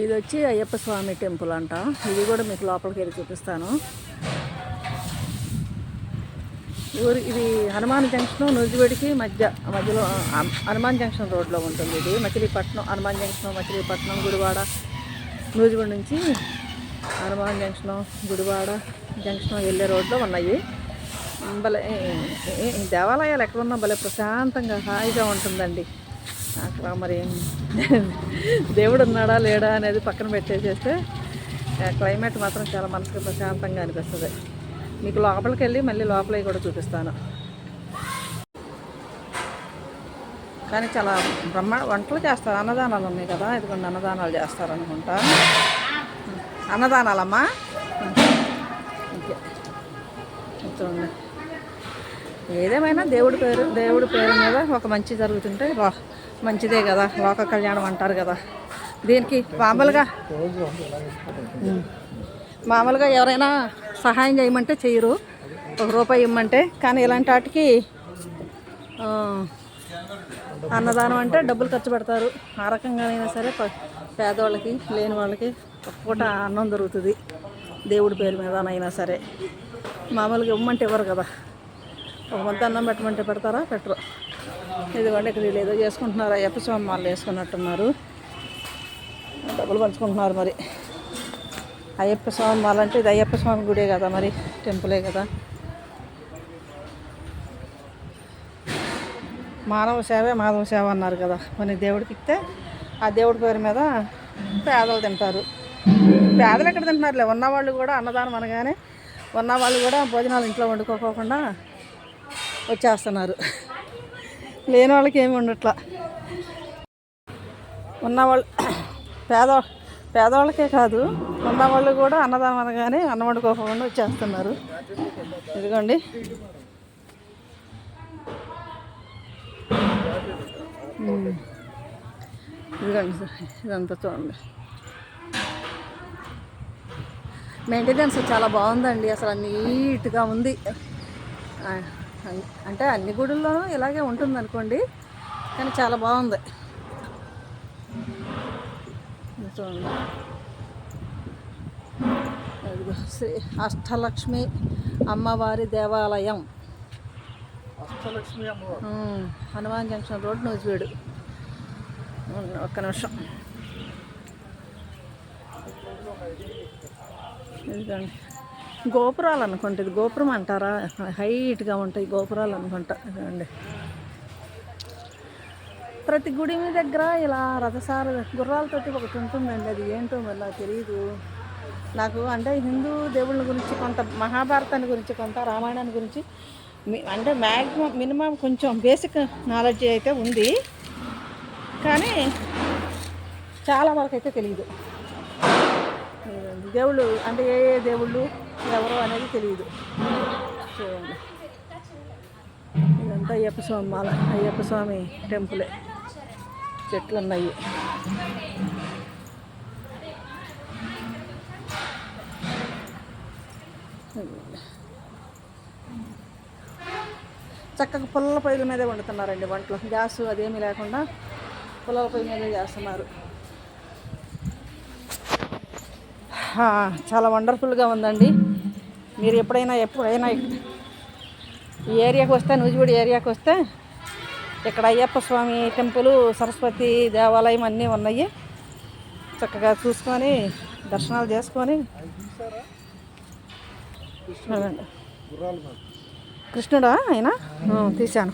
ఇది వచ్చి అయ్యప్ప స్వామి టెంపుల్ అంట. ఇది కూడా మీకు లోపలికి వెళ్ళి చూపిస్తాను. ఊరి ఇది హనుమాన్ జంక్షన్ నుజివేడికి మధ్య మధ్యలో హనుమాన్ జంక్షన్ రోడ్లో ఉంటుంది ఇది. మచిలీపట్నం హనుమాన్ జంక్షన్ మచిలీపట్నం గుడివాడ నూజివేడి నుంచి హనుమాన్ జంక్షన్ గుడివాడ జంక్షన్ వెళ్ళే రోడ్లో ఉన్నాయి. భలే దేవాలయాలు ఎక్కడ ఉన్నా భలే ప్రశాంతంగా హాయిగా ఉంటుందండి. అక్కడ మరి దేవుడు ఉన్నాడా లేడా అనేది పక్కన పెట్టేసేస్తే క్లైమేట్ మాత్రం చాలా మనసుకు ప్రశాంతంగా అనిపిస్తుంది. మీకు లోపలికి వెళ్ళి మళ్ళీ లోపలికి కూడా చూపిస్తాను. కానీ చాలా బ్రహ్మ వంటలు చేస్తారు అన్నదానాలు ఉన్నాయి కదా ఇదిగోండి అన్నదానాలు చేస్తారు అనుకుంటా అన్నదానాలమ్మా? ఓకే. చూడండి ఏదేమైనా దేవుడి పేరు దేవుడి పేరు మీద ఒక మంచి జరుగుతుంటే వా- మంచిదే కదా లోక కళ్యాణం అంటారు కదా. దీనికి మామూలుగా మామూలుగా ఎవరైనా సహాయం చేయమంటే చేయరు ఒక రూపాయి ఇమ్మంటే కానీ ఇలాంటి వాటికి అన్నదానం అంటే డబ్బులు ఖర్చు పెడతారు. ఆ రకంగానైనా సరే పేదవాళ్ళకి లేని వాళ్ళకి పూట అన్నం దొరుకుతుంది దేవుడి పేరు మీదనైనా సరే. మామూలుగా ఇవ్వమంటే ఇవ్వరు కదా. ఒక మంత్ అన్నం పెట్టమంటే పెడతారా? పెట్టరు. ఇదిగోండి ఇక్కడ వీళ్ళు ఏదో చేసుకుంటున్నారు. అయ్యప్ప స్వామి వాళ్ళు వేసుకున్నట్టున్నారు. డబ్బులు పంచుకుంటున్నారు మరి. అయ్యప్ప స్వామి వాళ్ళంటే ఇది అయ్యప్ప స్వామి గుడే కదా మరి టెంపులే కదా. మానవ సేవే మాధవ సేవ అన్నారు కదా. మరి దేవుడికి ఇస్తే ఆ దేవుడి పేరు మీద పేదలు తింటారు. పేదలు ఎక్కడ తింటున్నారులే? ఉన్నవాళ్ళు కూడా అన్నదానం అనగానే ఉన్నవాళ్ళు కూడా భోజనాలు ఇంట్లో వండుకోకుండా వచ్చేస్తున్నారు. లేని వాళ్ళకి ఏమి ఉండట్లా. ఉన్నవాళ్ళు పేద పేదవాళ్ళకే కాదు ఉన్నవాళ్ళు కూడా అన్నదానం అనగానే అన్నం వండుకోకుండా వచ్చేస్తున్నారు. ఇదిగోండి. ఇదిగోండి సార్, ఇదంతా చూడండి. మెయింటెనెన్స్ చాలా బాగుందండి అసలు నీట్గా ఉంది. అంటే అన్ని గుడుల్లోనూ ఇలాగే ఉంటుంది అనుకోండి కానీ చాలా బాగుంది. చూడండి. శ్రీ అష్టలక్ష్మి అమ్మవారి దేవాలయం. Ashtalakshmi Hanuman junction road Nuzvid. ఒక్క నిమిషం. ఇదిగోండి. గోపురాలు అనుకుంటా ఇది గోపురం అంటారా? హైట్గా ఉంటాయి గోపురాలు అనుకుంటా అండి ప్రతి గుడి మీ దగ్గర ఇలా రథసార గుర్రాలతోటి ఒకటి ఉంటుందండి అది ఏంటో మరి నాకు తెలియదు నాకు అంటే హిందూ దేవుళ్ళ గురించి కొంత మహాభారతాన్ని గురించి కొంత రామాయణాన్ని గురించి అంటే మ్యాక్సిమం మినిమం కొంచెం బేసిక్ నాలెడ్జ్ అయితే ఉంది. కానీ చాలా వరకు అయితే తెలియదు దేవుళ్ళు అంటే ఏ ఏ దేవుళ్ళు ఎవరు అనేది తెలియదు. చూడండి ఇదంతా అయ్యప్ప స్వామి మాల అయ్యప్ప స్వామి టెంపులే. చెట్లు ఉన్నాయి చక్కగా పుల్లల పొయ్యిల మీదే వండుతున్నారండి వంటలు. గ్యాస్ అదేమీ లేకుండా పుల్లల పొయ్యి మీదే చేస్తున్నారు ఆ, చాలా వండర్ఫుల్గా ఉందండి. మీరు ఎప్పుడైనా ఎప్పుడైనా ఈ ఏరియాకి వస్తే నూజివీడు ఏరియాకి వస్తే ఇక్కడ అయ్యప్ప స్వామి టెంపుల్ సరస్వతి దేవాలయం అన్నీ ఉన్నాయి. చక్కగా చూసుకొని దర్శనాలు చేసుకొని. కృష్ణుడా ఆయన? తీశాను.